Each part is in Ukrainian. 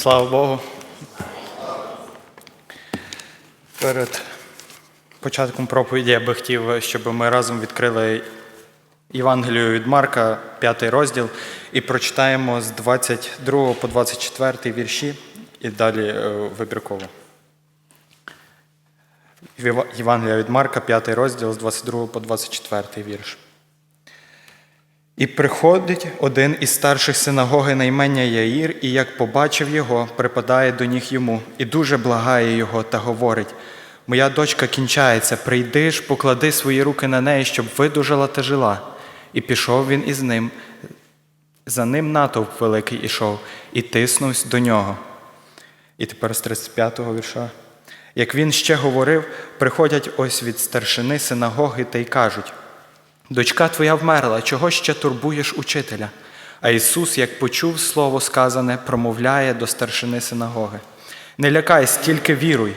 Слава Богу. Перед початком проповіді я би хотів, щоб ми разом відкрили Євангелію від Марка, 5 розділ, і прочитаємо з 22 по 24 вірші і далі е, вибірково. Євангелія від Марка, 5 розділ з 22 по 24 вірш. І приходить один із старших синагоги на імення Яїр, і як побачив його, припадає до ніг йому, і дуже благає його та говорить: Моя дочка кінчається, прийди ж, поклади свої руки на неї, щоб видужала та жила. І пішов він із ним. За ним натовп великий ішов, і тиснувся до нього. І тепер з 35-го вірша. Як він ще говорив, приходять ось від старшини синагоги та й кажуть: Дочка твоя вмерла, чого ще турбуєш учителя? А Ісус, як почув слово сказане, промовляє до старшини синагоги: Не лякайся, тільки віруй.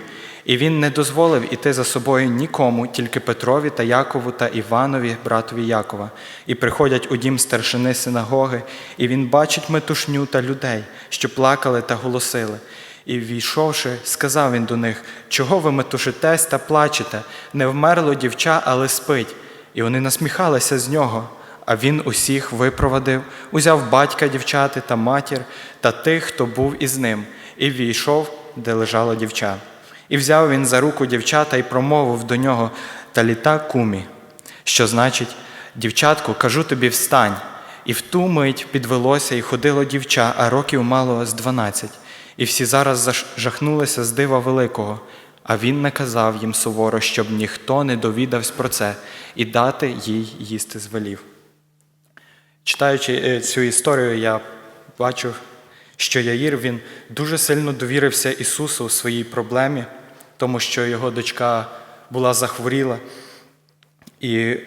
І він не дозволив іти за собою нікому, тільки Петрові та Якову та Іванові, братові Якова. І приходять у дім старшини синагоги, і він бачить метушню та людей, що плакали та голосили. І війшовши, сказав він до них: Чого ви метушитесь та плачете? Не вмерло дівча, але спить. І вони насміхалися з нього. А він усіх випровадив, узяв батька дівчати та матір та тих, хто був із ним, і війшов, де лежала дівча. І взяв він за руку дівчата і промовив до нього таліта кумі, що значить, дівчатку, кажу тобі, встань. І в ту мить підвелося і ходило дівча, а років мало з дванадцять. І всі зараз жахнулися з дива великого. А він наказав їм суворо, щоб ніхто не довідався про це, і дати їй їсти звелів. Читаючи е, цю історію, я бачу, що Яїр він дуже сильно довірився Ісусу у своїй проблемі, тому що його дочка була захворіла. І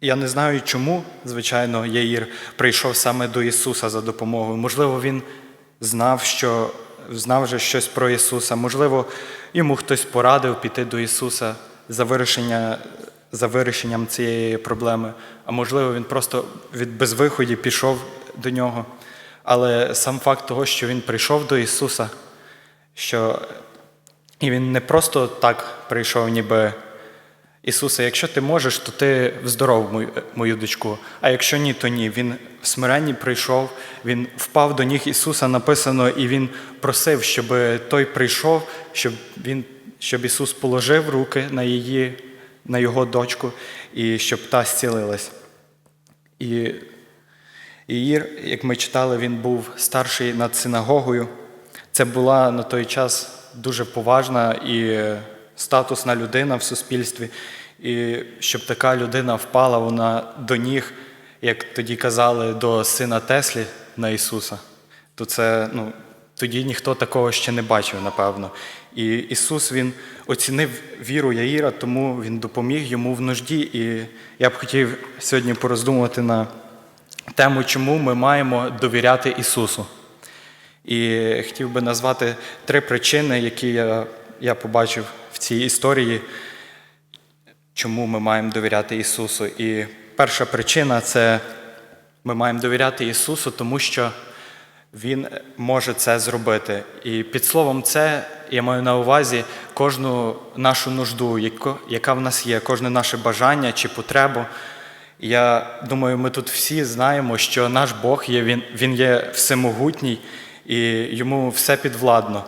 я не знаю, чому, звичайно, Яїр прийшов саме до Ісуса за допомогою. Можливо, він знав, що знав вже щось про Ісуса. Можливо, йому хтось порадив піти до Ісуса за вирішення, за вирішенням цієї проблеми. А можливо, він просто від безвиході пішов до нього. Але сам факт того, що він прийшов до Ісуса, що і він не просто так прийшов, ніби Ісусе, якщо ти можеш, то ти вздоров мою, мою дочку. А якщо ні, то ні. Він в смиренні прийшов, він впав до ніг Ісуса, написано, і він просив, щоб той прийшов, щоб, він, щоб Ісус положив руки на, її, на його дочку і щоб та зцілилась. І Іїр, як ми читали, він був старший над синагогою. Це була на той час дуже поважна і статусна людина в суспільстві. І щоб така людина впала вона до ніг, як тоді казали, до сина Теслі на Ісуса, то це ну, тоді ніхто такого ще не бачив, напевно. І Ісус Він оцінив віру Яїра, тому Він допоміг йому в нужді. І я б хотів сьогодні пороздумувати на тему, чому ми маємо довіряти Ісусу. І хотів би назвати три причини, які я, я побачив в цій історії, чому ми маємо довіряти Ісусу. І перша причина це ми маємо довіряти Ісусу, тому що Він може це зробити. І під словом це я маю на увазі кожну нашу нужду, яка в нас є, кожне наше бажання чи потребу. Я думаю, ми тут всі знаємо, що наш Бог є, Він, він є всемогутній і йому все підвладно.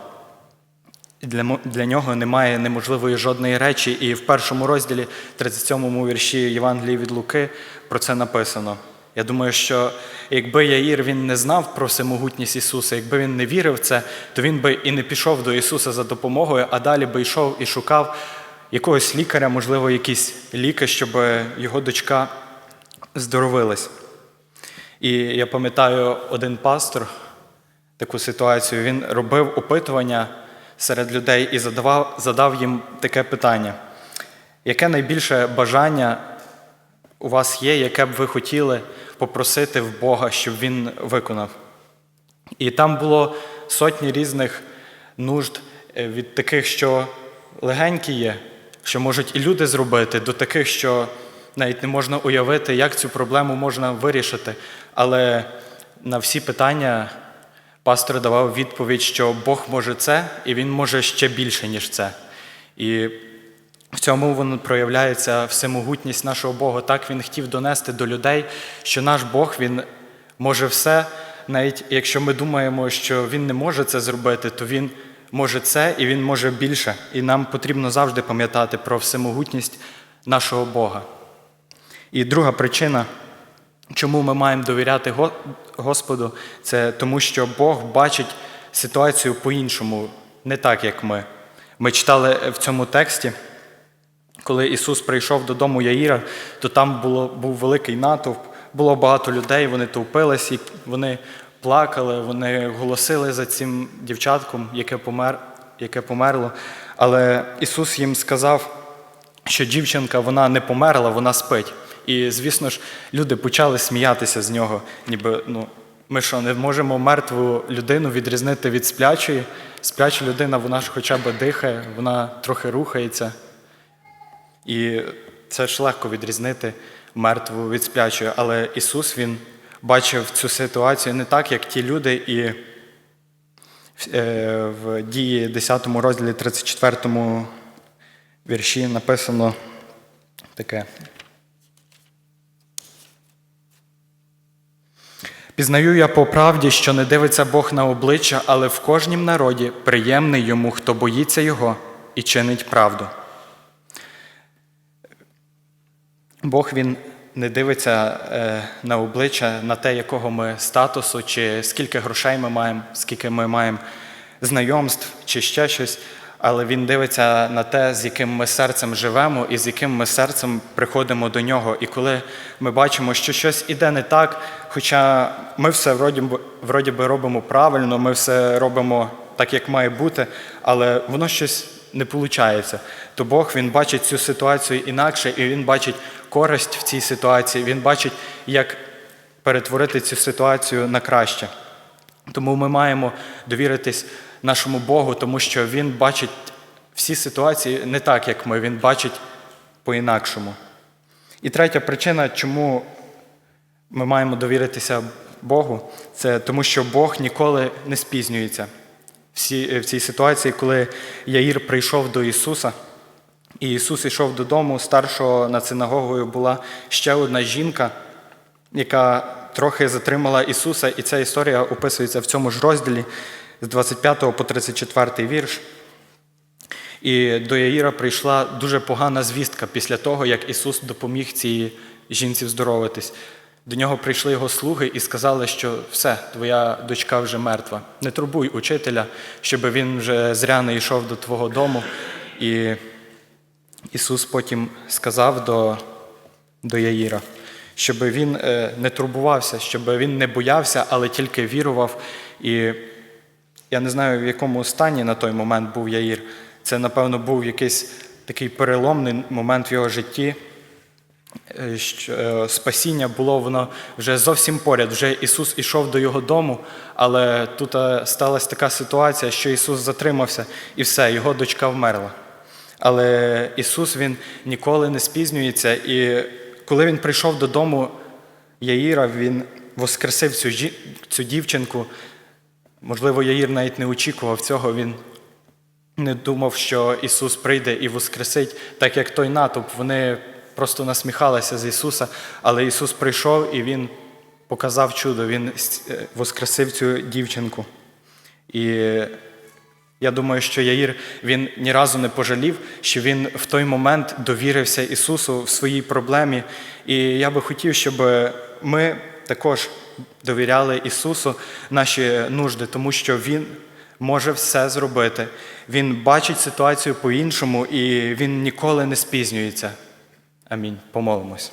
Для, для нього немає неможливої жодної речі. І в першому розділі, 37-му вірші Євангелії від Луки, про це написано. Я думаю, що якби Яїр він не знав про всемогутність Ісуса, якби він не вірив в це, то він би і не пішов до Ісуса за допомогою, а далі би йшов і шукав якогось лікаря, можливо, якісь ліки, щоб його дочка здоровилась. І я пам'ятаю, один пастор таку ситуацію, він робив опитування серед людей і задавав, задав їм таке питання: яке найбільше бажання у вас є, яке б ви хотіли попросити в Бога, щоб Він виконав? І там було сотні різних нужд е, від таких, що легенькі є, що можуть і люди зробити, до таких, що навіть не можна уявити, як цю проблему можна вирішити. Але на всі питання пастор давав відповідь, що Бог може це, і Він може ще більше, ніж це. І в цьому воно проявляється всемогутність нашого Бога. Так він хотів донести до людей, що наш Бог він може все, навіть якщо ми думаємо, що він не може це зробити, то він може це і він може більше. І нам потрібно завжди пам'ятати про всемогутність нашого Бога. І друга причина, чому ми маємо довіряти Господу, це тому, що Бог бачить ситуацію по-іншому, не так, як ми. Ми читали в цьому тексті, коли Ісус прийшов додому Яїра, то там було, був великий натовп, було багато людей, вони товпились, вони плакали, вони голосили за цим дівчатком, яке, помер, яке померло. Але Ісус їм сказав, що дівчинка вона не померла, вона спить. І, звісно ж, люди почали сміятися з нього, ніби ну, ми що, не можемо мертву людину відрізнити від сплячої. Спляча людина, вона ж хоча б дихає, вона трохи рухається. І це ж легко відрізнити мертву від сплячої. Але Ісус Він бачив цю ситуацію не так, як ті люди, і е, в дії 10 розділі 34 вірші написано таке. Пізнаю я по правді, що не дивиться Бог на обличчя, але в кожнім народі приємний йому, хто боїться Його і чинить правду. Бог він не дивиться е, на обличчя, на те, якого ми статусу, чи скільки грошей ми маємо, скільки ми маємо знайомств, чи ще щось, але Він дивиться на те, з яким ми серцем живемо і з яким ми серцем приходимо до нього. І коли ми бачимо, що щось іде не так, хоча ми все вроді, вроді би робимо правильно, ми все робимо так, як має бути, але воно щось не виходить, то Бог він бачить цю ситуацію інакше, і він бачить користь в цій ситуації, він бачить, як перетворити цю ситуацію на краще. Тому ми маємо довіритись нашому Богу, тому що Він бачить всі ситуації не так, як ми, Він бачить по-інакшому. І третя причина, чому ми маємо довіритися Богу, це тому, що Бог ніколи не спізнюється. В цій ситуації, коли Яїр прийшов до Ісуса, і Ісус йшов додому, старшого над синагогою була ще одна жінка, яка трохи затримала Ісуса, і ця історія описується в цьому ж розділі з 25 по 34 вірш. І до Яїра прийшла дуже погана звістка після того, як Ісус допоміг цій жінці вздоровитись. До нього прийшли його слуги і сказали, що все, твоя дочка вже мертва. Не турбуй учителя, щоб він вже зря не йшов до твого дому. І Ісус потім сказав до, до Яїра, щоб він е, не турбувався, щоб він не боявся, але тільки вірував. І я не знаю, в якому стані на той момент був Яїр. Це, напевно, був якийсь такий переломний момент в його житті. Е, що, е, Спасіння було воно вже зовсім поряд. Вже Ісус ішов до його дому, але тут е, сталася така ситуація, що Ісус затримався і все, його дочка вмерла. Але Ісус Він ніколи не спізнюється. І коли Він прийшов додому Яїра, Він воскресив цю, цю дівчинку. Можливо, Яїр навіть не очікував цього. Він не думав, що Ісус прийде і воскресить, так як той натовп. Вони просто насміхалися з Ісуса, але Ісус прийшов і Він показав чудо, Він е, воскресив цю дівчинку. І я думаю, що Яїр він ні разу не пожалів, що він в той момент довірився Ісусу в своїй проблемі. І я би хотів, щоб ми також довіряли Ісусу наші нужди, тому що Він може все зробити. Він бачить ситуацію по-іншому і Він ніколи не спізнюється. Амінь. Помолимось.